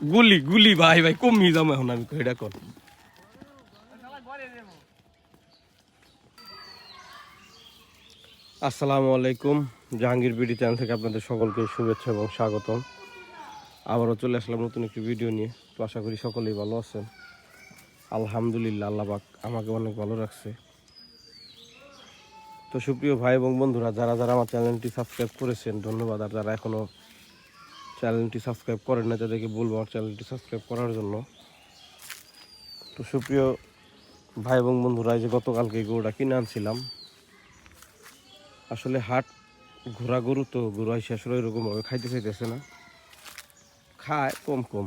গুলি গুলি, ভাই ভাই, কমি যাম এখন আমি এটা কর। আসসালামু আলাইকুম, জাহাঙ্গীর বিডি চ্যানেল থেকে আপনাদের সকলকে শুভেচ্ছা এবং স্বাগতম। আবারও চলে আসলাম নতুন একটি ভিডিও নিয়ে। তো আশা করি সকলেই ভালো আছেন। আলহামদুলিল্লাহ, আল্লাহ পাক আমাকে অনেক ভালো রাখছে। তো সুপ্রিয় ভাই এবং বন্ধুরা, যারা যারা আমার চ্যানেলটি সাবস্ক্রাইব করেছেন, ধন্যবাদ। আর যারা এখনও চ্যানেলটি সাবস্ক্রাইব করেন না তাদেরকে বলব আমার চ্যানেলটি সাবস্ক্রাইব করার জন্য। তো সুপ্রিয় ভাই এবং বন্ধুরা এই যে গতকালকে গরুটা কিনে আনছিলাম আসলে হাট ঘোরা গরু তো গরু আইসে আসলে ওইরকমভাবে খাইতে চাইতেছে না। খায় কম কম।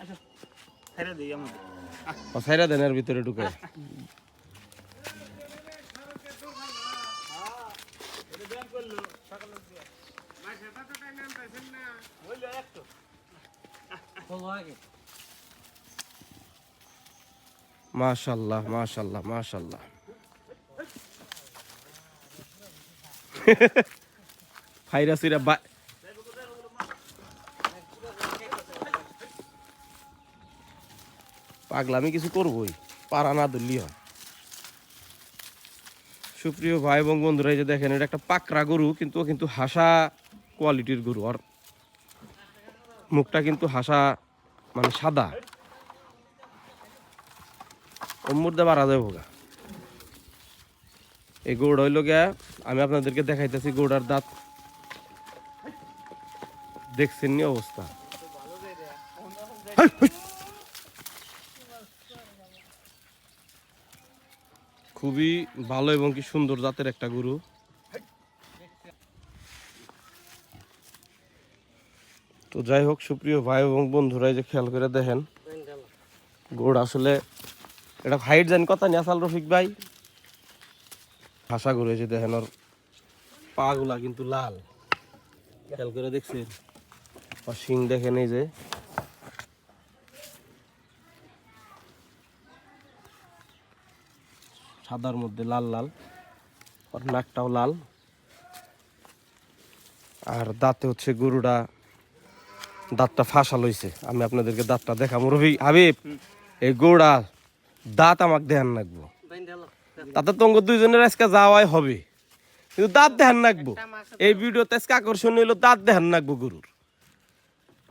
আচ্ছা সাইরা দেন এর ভিতরে ঢুকে মাশাল্লাহ মাশাল্লাহ মাশাল্লাহ ফাইরা বা কিছু করবই, পারা না ধরলি হয়। সুপ্রিয় ভাই এবং বন্ধুরা, এই যে দেখেন, এটা একটা পাকড়া গরু, কিন্তু কিন্তু হাসা কোয়ালিটির গরু। আর মুখটা কিন্তু হাসা মানে সাদা। মধ্যে বাড়া যাবে ভোগা এই গৌড় হইল গিয়া আমি আপনাদেরকে দেখাইতেছি গৌড়ার দাঁত। দেখছেন নি অবস্থা। খুবই ভালো এবং কি সুন্দর জাতের একটা গরু। তো যাই হোক, সুপ্রিয় ভাই এবং বন্ধুরা যে খেয়াল করে দেখেন, গোড় আসলে এটা হাইট জানি কথা নিয়ে আসাল রফিক ভাই? এই যে দেখেন ওর পা গুলা কিন্তু লাল। খেয়াল করে দেখছেন? আর শিং দেখেন এই যে। সাদার মধ্যে লাল লাল, ওর নাকটাও লাল। আর দাঁতে হচ্ছে গরুটা দাঁতটা ফাঁসা লইছে। আমি আপনাদেরকে দাঁতটা দেখাবো রবি হাবিব, এই গরুটা দাঁত আমাকে দেখান রাখব তাতে তঙ্গ দুইজনের আজকে যাওয়াই হবে। কিন্তু দাঁত দেখান রাখব এই ভিডিওতে আজকে আকর্ষণ হইল দাঁত দেখান রাখব গরুর।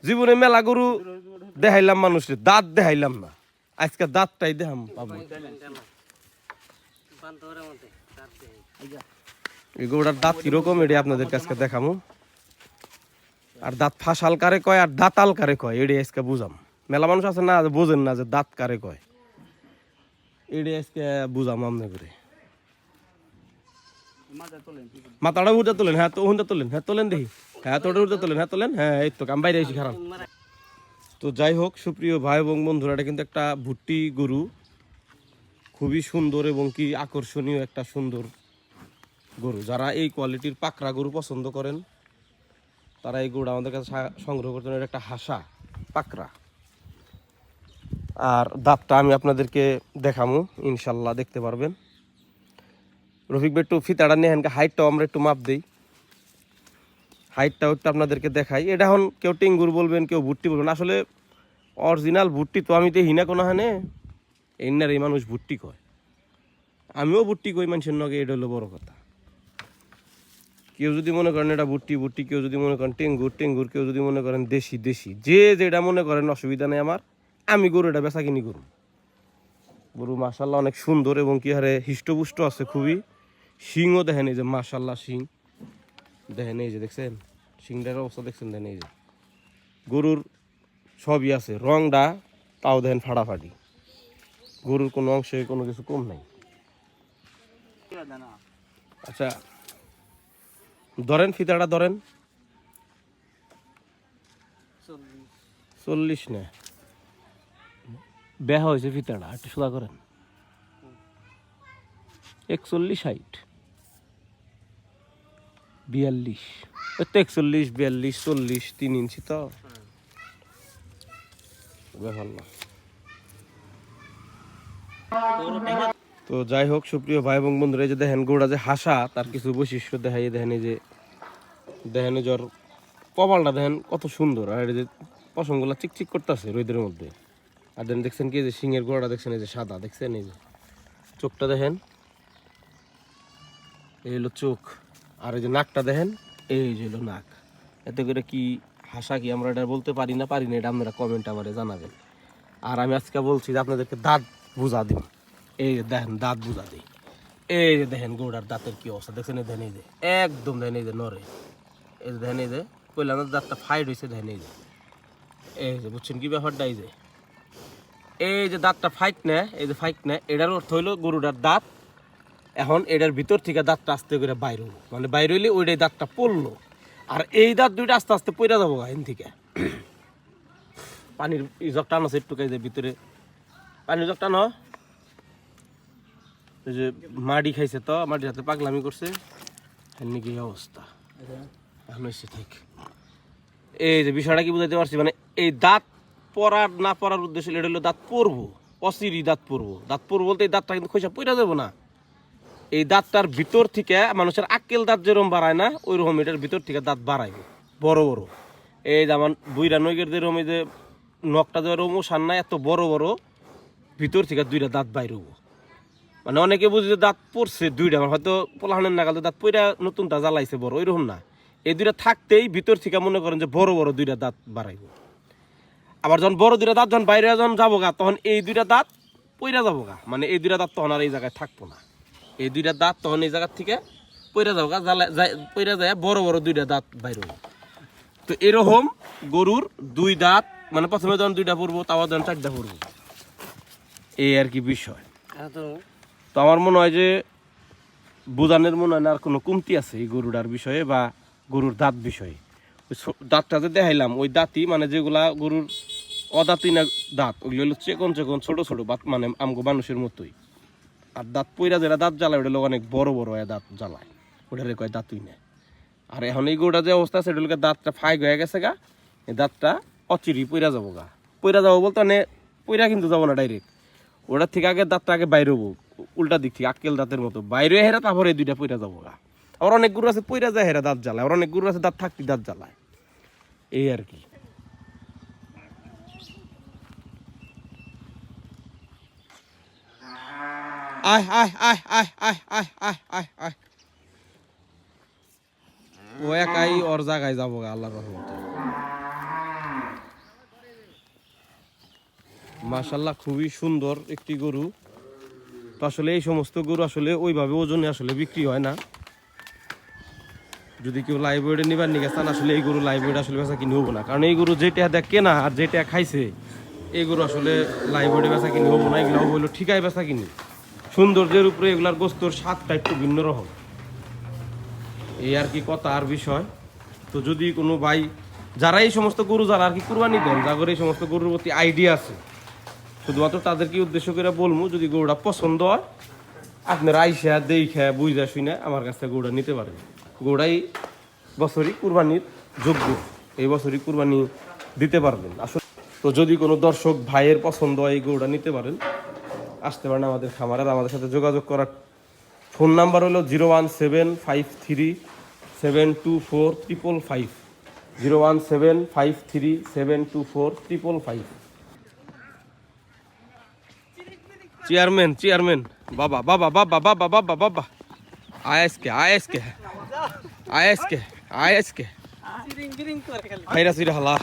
জীবনে মেলা গরু দেখাইলাম মানুষের, দাঁত দেখাইলাম না। আজকে দাঁতটাই দেখাম পাবো। এই গরুটার দাঁত কীরকম, এটি আপনাদের কাছে দেখামু। আর দাঁত ফাঁসাল কারে কয় আর দাঁতাল কারে কয় এটি আজকে বুঝাম। মেলা মানুষ আছে না যে বোঝেন না যে দাঁত কারে কয়। এটি আজকে বুঝাম আমনে করে। মাথাটা উঠে তোলেন হ্যাঁ তো উঠে তোলেন হ্যাঁ তোলেন দেখি। হ্যাঁ তোটা উঠে তোলেন হ্যাঁ তোলেন হ্যাঁ এই তো কাম বাইরে এসে খারাপ। তো যাই হোক সুপ্রিয় ভাই এবং বন্ধুরা এটা কিন্তু একটা ভুট্টি গরু। খুবই সুন্দর এবং কি আকর্ষণীয় একটা সুন্দর গরু। যারা এই কোয়ালিটির পাকড়া গরু পছন্দ করেন তারা এই গরুটা আমাদের কাছে সংগ্রহ করতে একটা হাসা, পাকড়া। আর দাঁতটা আমি আপনাদেরকে দেখামু, ইনশাল্লাহ দেখতে পারবেন। রফিক একটু ফিতাটা নিয়ে হ্যানকে হাইটটাও আমরা একটু মাপ দিই। হাইটটাও একটু আপনাদেরকে দেখাই। এটা এখন কেউ টিঙ্গুর বলবেন, কেউ ভুট্টি বলবেন। আসলে অরিজিনাল ভুট্টি তো আমি তো হিনা কোনো হানে, এনার এই মানুষ ভুট্টি কয়। আমিও ভুট্টি কই, মানুষের নগে, এটা হলো বড় কথা। কেউ যদি মনে করেন এটা ভুট্টি ভুট্টি কেউ যদি মনে করেন টেঙ্গুর টেঙ্গুর কেউ যদি মনে করেন দেশি দেশি। যে যেটা মনে করেন অসুবিধা নেই আমার, আমি গরু এটা বেচা কিনি গরু। গরু মাসাল্লাহ অনেক সুন্দর এবং কি হারে হিষ্টপুষ্ট আছে খুবই। শিংও দেখেন এই যে মাসাল্লাহ শিং। দেখেন এই যে, দেখছেন? শিংটার অবস্থা দেখছেন? দেখেন এই যে। গরুর সবই আছে। রংটা তাও দেখেন ফাটাফাটি। গরুর কোনো অংশে কোনো কিছু কম নাই। আচ্ছা ধরেন ফিতাটা ধরেন। চল্লিশ না। বেহা হয়েছে ফিতাটা একটু সোজা করেন। একচল্লিশ হাইট। বিয়াল্লিশ। ওই তো একচল্লিশ বিয়াল্লিশ চল্লিশ তিন ইঞ্চি তো। ব্যাপার না। তো যাই হোক, সুপ্রিয় ভাই এবং বন্ধুরা যে দেখেন গৌড়া যে হাসা, তার কিছু বৈশিষ্ট্য দেখাই দেখেন এই যে, দেখেন জ্বর কপালটা, দেখেন কত সুন্দর। আর এই যে পশমগুলো চিকচিক করতেছে রোদের মধ্যে। আর দেন দেখছেন কি যে সিংয়ের গোড়াটা দেখছেন, এই যে সাদা, দেখছেন এই যে চোখটা দেখেন? এই হলো চোখ। আর এই যে নাকটা দেখেন, এই যে হলো নাক। এতে করে কি হাসা কি আমরা এটা বলতে পারি না পারি না, এটা আপনারা কমেন্ট আমারে জানাবেন। আর আমি আজকে বলছি যে আপনাদেরকে দাঁত বোঝা দিন এই যে দেখেন দাঁত বুঝা দিই। এই যে দেখেন গোড়ার দাঁতের কি অবস্থা, দেখছেন এই দেখেন এই একদম দেখেন এই যে নরে। এই যে দেখেন এই যে, কইলাম দাঁতটা ফাইট হয়েছে দেখেন এই যে। এই যে বুঝছেন কি ব্যাপারটা এই যে? এই যে দাঁতটা ফাইট নেয় এই যে ফাইট নেয় এটার অর্থ হইল গরুটার দাঁত এখন এটার ভিতর থেকে দাঁতটা আস্তে করে বাইর হলো। মানে বাইর হইলে ওইটাই দাঁতটা পড়ল। আর এই দাঁত দুইটা আস্তে আস্তে পইরা যাব এখান থেকে। পানির এই জগটা আনো একটু যে ভিতরে। পানির জগটা ন এই যে মাটি খাইছে তো মাটির হাতে পাগলামি করছে। এমনি কি অবস্থা। এখন হয়েছে ঠিক। এই যে বিষয়টা কি বুঝাইতে পারছি? মানে এই দাঁত পড়ার না পড়ার উদ্দেশ্য এটা হলো দাঁত পড়ব অচিরি দাঁত পড়ব দাঁত পড়ব বলতে এই দাঁতটা কিন্তু খৈসা পইরা যাব না। এই দাঁতটার ভিতর থেকে মানুষের আক্কেল দাঁত যেরকম বাড়ায় না ওই রকম এটার ভিতর থেকে দাঁত বাড়াইবে। বড় বড়। এই যেমন বুইরা নৈগের যেরকম এই যে নখটা যেরকম সার নাই এত বড় বড় ভিতর থেকে দুইটা দাঁত বাইর হব। মানে অনেকে বুঝে যে দাঁত পড়ছে দুইটা মানে হয়তো পোলাহানের নাগাল দাঁত পইরা নতুনটা জ্বালাইছে বড়, ওইরকম না। এই দুইটা থাকতেই ভিতর থেকে মনে করেন যে বড় বড় দুইটা দাঁত বাড়াইব। আবার যখন বড় দুইটা দাঁত যখন বাইরে যখন যাব গা, তখন এই দুইটা দাঁত পইরা যাব গা। মানে এই দুইটা দাঁত তখন আর এই জায়গায় থাকব না। এই দুইটা দাঁত তখন এই জায়গার থেকে পইরা যাব গা পইরা যায় বড় বড় দুইটা দাঁত বাইর তো এরকম গরুর দুই দাঁত মানে প্রথমে যখন দুইটা পড়ব তাও যখন চারটা পড়ব এই আর কি বিষয়। তো আমার মনে হয় যে বুঝানোর মনে হয় না আর কোনো কমতি আছে এই গরুটার বিষয়ে বা গরুর দাঁত বিষয়ে। ওই দাঁতটা যে দেখাইলাম, ওই দাঁতই মানে যেগুলা গরুর অদাঁতই না দাঁত, ওগুলো হলো চেকন চেকন, ছোট ছোট বাত মানে আমগো মানুষের মতোই। আর দাঁত পইরা যেটা দাঁত জ্বালায়, ওটা অনেক বড় বড় হয় দাঁত জ্বালায়। ওটারে কয় দাঁতই না। আর এখন এই গরুটা যে অবস্থা আছে গিয়ে দাঁতটা ফাইক হয়ে গেছে গা এই দাঁতটা অচিরি পইরা যাব গা। পইরা যাব বলতে মানে পইরা কিন্তু যাব না ডাইরেক্ট ওটার থেকে আগে দাঁতটা আগে বাইরে হব। উল্টা দিক থেকে, আক্কেল দাঁতের মতো। বাইরে হেরা তারপরে এই দুইটা পইরা যাব গা। আবার অনেক গরু আছে, পইরা যায় হেরা দাঁত জ্বালায়। আবার অনেক গরু আছে, দাঁত থাকতে দাঁত জ্বালায়। এই আর কি। যাব আল্লাহর খুবই সুন্দর একটি গরু। তো আসলে এই সমস্ত গরু আসলে ওইভাবে ওজনে আসলে বিক্রি হয় না। যদি কেউ লাইব্রেরি নিবার নিয়ে চান, আসলে এই গরু লাইব্রেরি আসলে বেচা কিনে হব না। কারণ এই গরু যেটা দেখ কেনা আর যেটা খাইছে, এই গরু আসলে লাইব্রেরি বেচা কিনে হব না এগুলো হইল ঠিকাই বেচা কিনি। সৌন্দর্যের উপরে এগুলার গোস্তর স্বাদটা একটু ভিন্ন রকম। এই আর কি কথা আর বিষয়। তো যদি কোনো ভাই, যারা এই সমস্ত গরু যারা আর কি কুরবানি দেন, যাদের এই সমস্ত গরুর প্রতি আইডিয়া আছে শুধুমাত্র তাদেরকে উদ্দেশ্য করে বলব, যদি গরুটা পছন্দ হয়, আপনারা আইসা দেখা, বুঝা শুনে আমার কাছ থেকে গরুটা নিতে পারেন। গরুটাই বছরই কুরবানির যোগ্য, এই বছরই কুরবানি দিতে পারবেন। আসলে তো যদি কোনো দর্শক ভাইয়ের পছন্দ হয় এই গরুটা নিতে পারেন, আসতে পারেন আমাদের খামার। আর আমাদের সাথে যোগাযোগ করার ফোন নাম্বার হলো zero one seven five three seven two four triple five. Zero one seven five three seven two four triple five. Chairman chairman বাবা বাবা বাবা বাবা বাবা বাবা আয়েসকে আয়েসকে আয়েসকে আয়েসকে আইরা সিরা হালা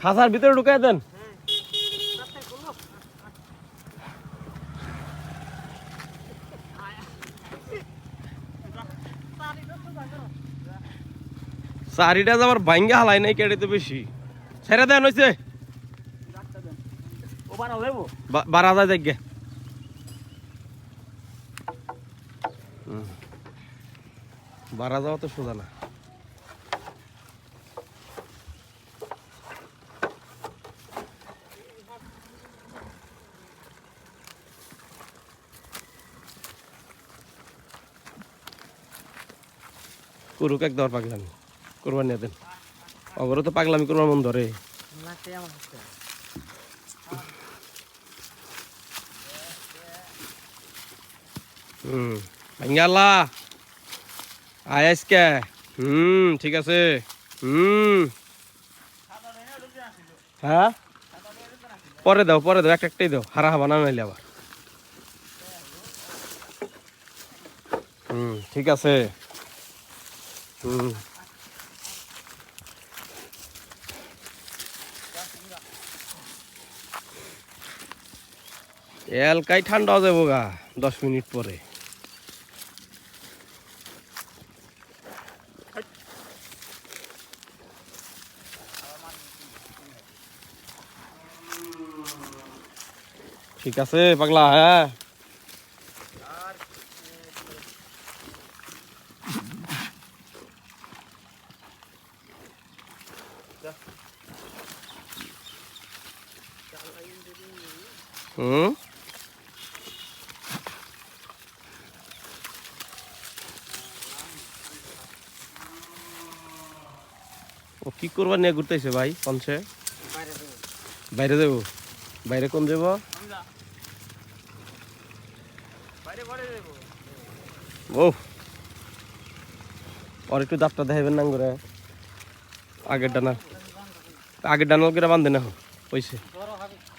খাসার ভিতরে ঢুকাই দেন চারিটা যাবার ভাঙ্গা হালাই নাই, কেটে তো বেশি। ছেড়ে দেন হয়েছে বারা যায় দেখ বারা যাওয়া তো সোজা না। করুক এক দর পাগলামি। কোরবানি দেন। অগরে তো পাগলামি করবার মন ধরে। হুম ভাঙ্গালা আয় আজকে। হুম, ঠিক আছে। হুম। হ্যাঁ? পরে দাও পরে দাও, একটা একটাই দাও। হারা হাবা না নাইলে আবার। হুম, ঠিক আছে। হুম। এলকাই ঠান্ডা হয়ে যাব গা দশ মিনিট পরে। ঠিক আছে পাগলা হ্যাঁ হুম ও কি করবার নিয়ে ঘুরতেছে ভাই কনসে বাইরে যাব। বাইরে কোন যাব? ও। আর একটু দাঁতটা দেখাবেন না করে আগের ডানা। আগের ডানা করে বান্ধে না পয়সা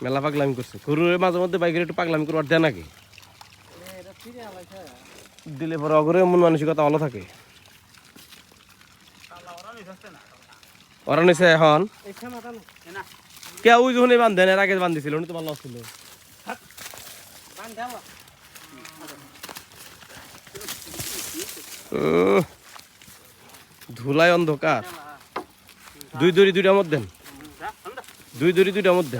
মেলা পাগলামি করছে। গরুর মাঝে মধ্যে বাইকের একটু পাগলামি করবার দেয় নাকি? দিলে পরে অগরে মন মানসিকতা ভালো থাকে শালা ওরা নিয়ে আসছে না ওরা নিছে এখন। কে ওই যখন বান্ধেন এর আগে বান্ধিছিল, উনি তো ভালো ছিল ধুলাই অন্ধকার। দুই দড়ি দুইটার মধ্যে দুই দড়ি দুইটার মধ্যে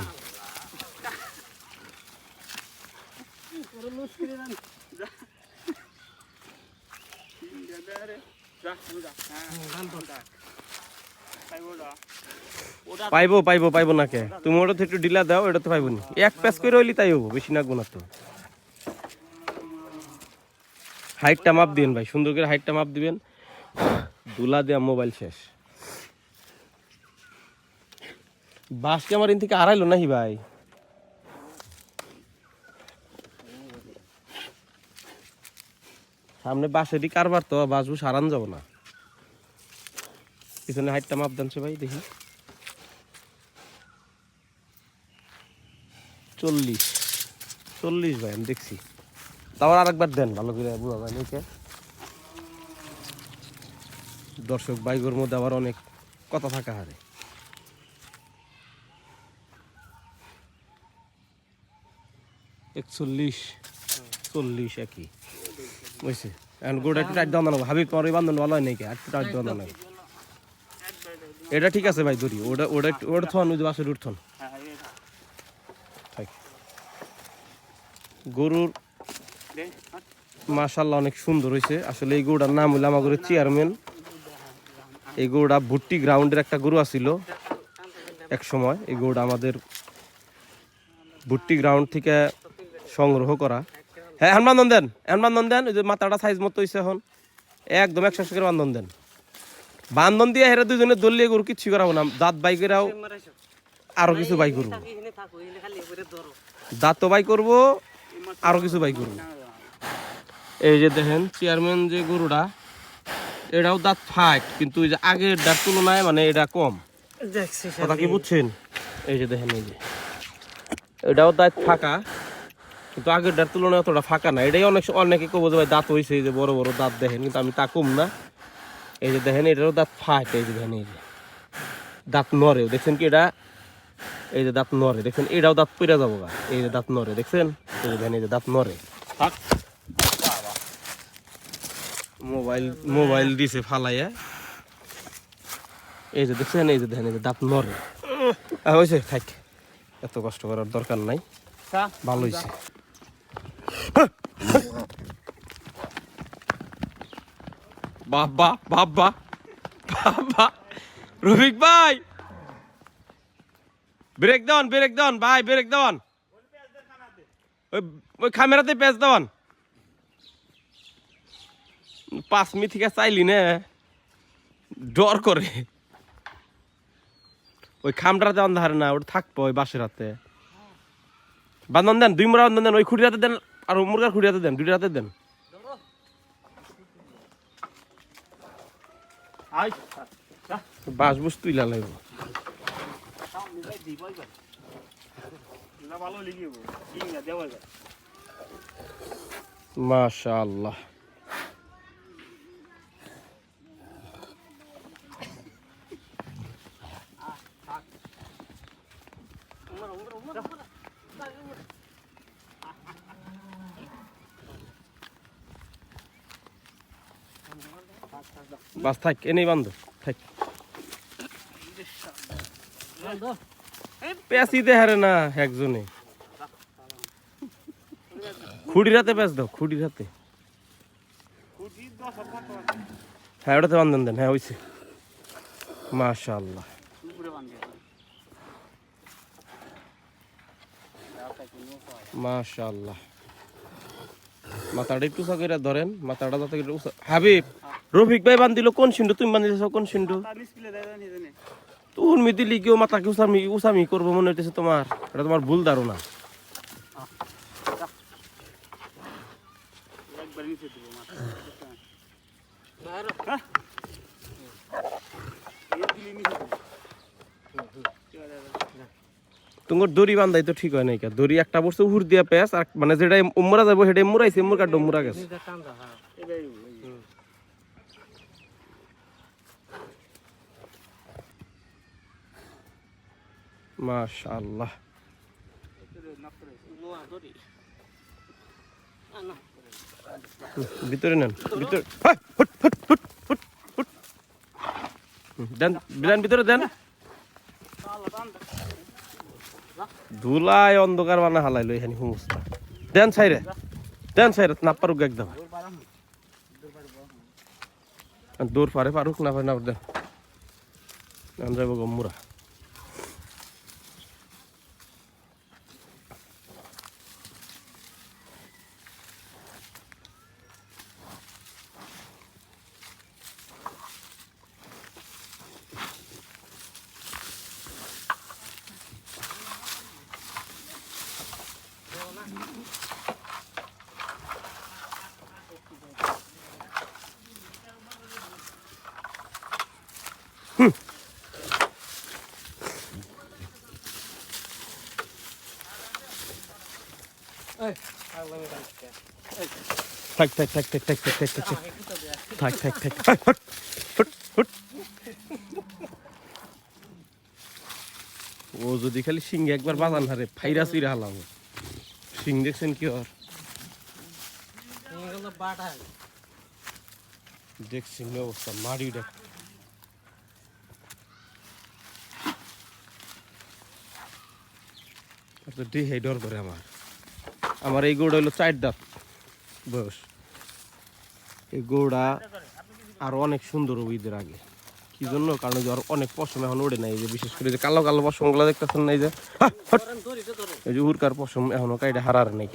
যা আমরা হ্যাঁ তাই ওটা ওটা পাইবো পাইবো পাইবো না কে? তুমি ওটা একটু ডিলা দাও এটা তো পাইবো না। এক প্যাচ করে হইলি তাই হব বেশি না তো। হাইটটা মাপ দিবেন ভাই, সুন্দর করে হাইটটা মাপ দিবেন। দুলা দেয়া মোবাইল শেষ। বাস কি আমার ইন থেকে আড়াইলো নাহি ভাই? সামনে বাসেরই কারবার তো, বাসবু সারান যাব না। পিছনে হাইটটা মাপ দেন সে ভাই, দেখি। চল্লিশ। চল্লিশ ভাই, আমি দেখছি। তারপর আরেকবার দেন ভালো করে যায় নাকি দর্শক বাইকের মধ্যে আবার অনেক কথা থাকা হারে। একচল্লিশ, চল্লিশ একই। এটা ঠিক আছে ভাই, ধরি। ওটা ওটা ওটা থন হ্যাঁ এটা থাক গরুর মাশাল্লাহ অনেক সুন্দর হয়েছে আসলে এই গরুটার নাম হলো আমার গরুর চেয়ারম্যান এই গরুটা ভুট্টি গ্রাউন্ডের একটা গরু আছিল এক সময়। এই গরুটা আমাদের ভুট্টি গ্রাউন্ড থেকে সংগ্রহ করা। হ্যাঁ এখন বান্ধন দেন, এখন বান্ধন দেন। ওই যে মাথাটা সাইজ মতো হয়েছে এখন। একদম একশো একশো করে বান্ধন দেন। বান্ধন দিয়ে হেরা দুজনে দলিয়ে গরু কিচ্ছু করাবো না। দাঁত বাইকেরাও আরও কিছু বাই করব। দাঁত তো বাই করব আরও কিছু বাই করব। এই যে দেখেন চেয়ারম্যান যে গরুটা এটাও দাঁত ফাইট কিন্তু ওই যে আগের দাঁত তুলনায় মানে এটা কম। কথা কি বুঝছেন? এই যে দেখেন এই যে। এটাও দাঁত ফাঁকা কিন্তু আগের দাঁত তুলনায় অতটা ফাঁকা না। এটাই অনেক অনেকে কবো যে ভাই দাঁত হয়েছে এই যে বড় বড় দাঁত দেখেন কিন্তু আমি তা কম না। এই যে দেখেন এটারও দাঁত ফাইট এই যে দেখেন এই যে। দাঁত নড়েও। দেখছেন কি এটা? এই যে দাঁত নড়ে দেখছেন? এটাও দাঁত পইরা যাব গা। এই যে দাঁত নড়ে দেখছেন? এই যে এই যে দাঁত নড়ে। মোবাইল মোবাইল দিছে ফালাইয়া। এই যে দেখছেন এই যে দেখেন এই যে দাঁত নড়ে। হয়েছে থাক। এত কষ্ট করার দরকার নাই। ভালো হয়েছে বাবা বাবা বাবা। রফিক ভাই! ব্রেক দেওয়ান ব্রেক দেওয়ান ভাই ব্রেক দেওয়ান ওই ওই ক্যামেরাতে পেঁচ দেওয়ান। পাঁচ মিনিট থেকে চাইলি না ডর করে। ওই খামটাতে অন্ধারে না ওটা থাকব ওই বাসের হাতে। বান্ধন দেন দুই মুড়া বান্ধন দেন ওই খুঁটি হাতে দেন আর মুরগার খুঁটি হাতে দেন। দুইটা হাতে দেন বাস বুস তুইলা লাগবে। মাশাআল্লাহ। বাস থাক এনেই বান্ধব থাক। পেঁচিতে হারে না একজনে। খুঁটির হাতে পেঁচ দাও খুঁটির হাতে। হ্যাঁ ওটাতে বান্ধন দেন হ্যাঁ হয়েছে মাশাল্লাহ মাশাল্লাহ মাথাটা একটু উঁচা ধরেন, মাথাটা যাতে হাবিব, রফিক ভাই বান্ধিল কোন সিন্ধু? তুমি বান্ধিলেছ কোন সিন্ধু? তার নিষ্পিলে দেয় জানি জানি মি দিলি কেউ মাথাকে উসামি উসামি করব মনে হইতেছে তোমার। এটা তোমার ভুল ধারণা। তোমার দড়ি বান্ধাই তো ঠিক হয় নাই দড়ি একটা বস্তু উহুর দিয়া পেঁচ আর মানে যেটা উমরা যাব সেটাই মুরাইছে মুরগা ডমুরা গেছে নিজে টান্দা হ্যাঁ এটাই মাশাআল্লাহ। ভিতরে নেন, ভিতরে দেন দেন ভিতরে দেন। ধুলায় অন্ধকার বানা হালাইলো এখানে হুমুস্তা দেন সাইরে দেন সাইরে না একদম। দূর পারে, পারুক না পারে না দেন। যাব গম্মুরা। থাক থাক থাক থাক থাক থাক থাক থাক থাক থাক থাক হুট। ও যদি খালি সিংহে একবার বাজান হারে ফাইরা চিরা হালাম সিং দেখছেন কি ওর দেখছেন অবস্থা মারি দেখ তো দেহে ডর করে আমার আমার এই গৌড়া হলো চার দাঁত বয়স। এই গৌড়া আরও অনেক সুন্দর ঈদের আগে। কি জন্য? কারণ যে অনেক পশম এখন ওড়ে নাই যে বিশেষ করে যে কালো কালো পশমগুলো দেখতেছেন না, এই যে এই যে উরকার পশম এখনও কাইডা হারার নাই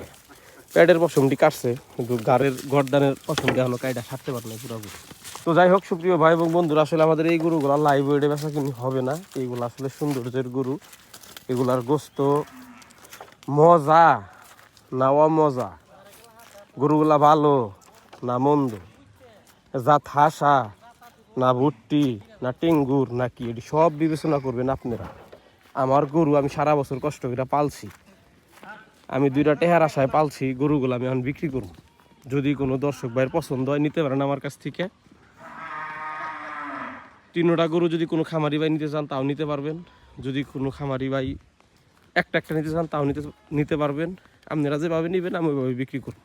প্যাডের পশমটি কাটছে, কিন্তু গাড়ের গরদানের পশমটি এখনও কাইডা ছাড়তে পারে নাই পুরোপুরি। তো যাই হোক, সুপ্রিয় ভাই এবং বন্ধুরা, আসলে আমাদের এই গরুগুলো লাইভ ওয়েডে বেচা কিনি হবে না। এইগুলো আসলে সৌন্দর্যের গরু। এগুলার গোস্ত মজা। না মজা। গরুগুলা ভালো না মন্দ? জাত হাসা না ভুট্টি না টেঙ্গুর না কি? এটি সব বিবেচনা করবেন আপনারা। আমার গরু আমি সারা বছর কষ্ট করে পালছি। আমি দুইটা টেহার আশায় পালছি, গরুগুলো আমি এখন বিক্রি করব। যদি কোনো দর্শক ভাইয়ের পছন্দ হয়, নিতে পারেন আমার কাছ থেকে। তিনোটা গরু যদি কোনো খামারি ভাই নিতে চান, তাও নিতে পারবেন। যদি কোনো খামারি ভাই একটা একটা নিতে চান, তাও নিতে নিতে পারবেন। আপনারা যেভাবে নেবেন, আমি ওইভাবে বিক্রি করব।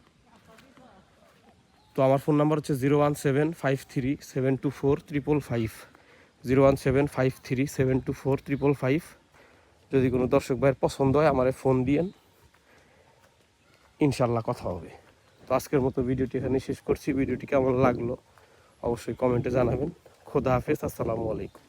তো আমার ফোন নাম্বার হচ্ছে zero one seven five three seven two four triple five. Zero one seven five three seven two four triple five. যদি কোনো দর্শক ভাইয়ের পছন্দ হয়, আমারে ফোন দিয়েন। ইনশাল্লাহ কথা হবে। তো আজকের মতো ভিডিওটি এখানে শেষ করছি। ভিডিওটি কেমন লাগল অবশ্যই কমেন্টে জানাবেন। খোদা হাফেজ, আসসালামু আলাইকুম।